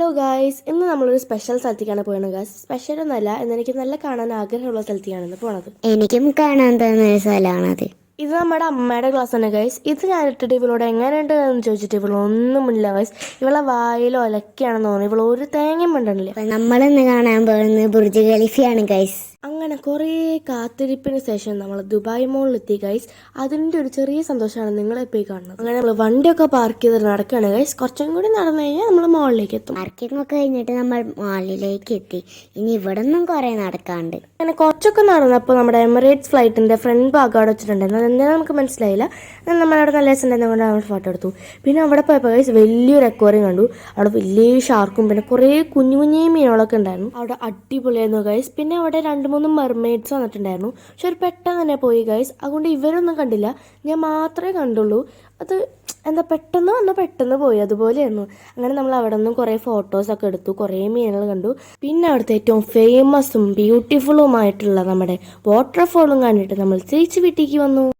Hello guys ഇന്ന് നമ്മളൊരു special സ്ഥലത്തേക്കാണ് പോയത് ഗായ്സ്. സ്പെഷ്യൽ ഒന്നല്ല എന്ന് എനിക്ക് നല്ല കാണാൻ ആഗ്രഹമുള്ള സ്ഥലത്തേക്കാണ് ഇന്ന് പോണത്. എനിക്കും കാണാൻ തന്ന ഒരു സ്ഥലമാണത് ഇത് നമ്മുടെ അമ്മയുടെ ക്ലാസ് ആണ് ഗൈസ് ഇത് ഞാൻ ഇട്ടിട്ട് ഇവളോട് എങ്ങനെയുണ്ട് എന്ന് ചോദിച്ചിട്ട് ഇവൾ ഒന്നുമില്ല ഗൈസ് ഇവളെ വായിൽ ഒലക്കാണെന്ന് തോന്നുന്നു. ഇവൾ ഒരു തേങ്ങയും വേണ്ടല്ലേ നമ്മൾ നമ്മളിന്ന് കാണാൻ പോകുന്നത് ബുർജ് ഖലീഫയാണ് ഗൈസ് അങ്ങനെ കുറേ കാത്തിരിപ്പിന് ശേഷം നമ്മൾ ദുബായ് മോളിൽ എത്തി ഗൈസ് അതിന്റെ ഒരു ചെറിയ സന്തോഷമാണ് നിങ്ങളെ പോയി കാണുന്നത്. അങ്ങനെ നമ്മൾ വണ്ടിയൊക്കെ പാർക്ക് ചെയ്ത് നടക്കുകയാണ് ഗൈസ് കുറച്ചും കൂടി നടന്നു കഴിഞ്ഞാൽ നമ്മൾ മോളിലേക്ക് എത്തും. പാർക്കിംഗ് ഒക്കെ കഴിഞ്ഞിട്ട് നമ്മൾ മോളിലേക്ക് എത്തി. ഇനി ഇവിടെ നിന്നും കുറെ നടക്കാണ്ട്. അങ്ങനെ കുറച്ചൊക്കെ നടന്നപ്പോൾ നമ്മുടെ എമിറേറ്റ്സ് ഫ്ലൈറ്റിന്റെ ഫ്രണ്ട് ഭാഗം അവിടെ വെച്ചിട്ടുണ്ടായിരുന്നു അതെന്താ നമുക്ക് മനസ്സിലായില്ല. നമ്മൾ അവിടെ നല്ല രസം ഉണ്ടായിരുന്നത് കൊണ്ട് നമ്മൾ ഫോട്ടോ എടുത്തു. പിന്നെ അവിടെ പോയപ്പോൾ ഗൈസ് വലിയൊരു അക്വാറിയം കണ്ടു. അവിടെ വലിയ ഷാർക്കും പിന്നെ കുറേ കുഞ്ഞു കുഞ്ഞു മീനുകളൊക്കെ ഉണ്ടായിരുന്നു. അവിടെ അടിപൊളിയായിരുന്നു ഗൈസ് പിന്നെ അവിടെ രണ്ട് മൂന്ന് മെർമെയ്ഡ്സ് വന്നിട്ടുണ്ടായിരുന്നു. പക്ഷെ ഒരു പെട്ടെന്ന് തന്നെ പോയി ഗൈസ് അതുകൊണ്ട് ഇവരൊന്നും കണ്ടില്ല. ഞാൻ മാത്രമേ കണ്ടുള്ളൂ. അത് എന്താ പെട്ടെന്ന് വന്ന് പെട്ടെന്ന് പോയി. അതുപോലെയായിരുന്നു. അങ്ങനെ നമ്മൾ അവിടെ നിന്നും കുറേ ഫോട്ടോസൊക്കെ എടുത്തു. കുറേ മീനുകൾ കണ്ടു. പിന്നെ അവിടുത്തെ ഏറ്റവും ഫേമസും ബ്യൂട്ടിഫുള്ളുമായിട്ടുള്ള നമ്മുടെ വാട്ടർഫോളും കണ്ടിട്ട് നമ്മൾ തിരിച്ച് വീട്ടിലേക്ക് വന്നു.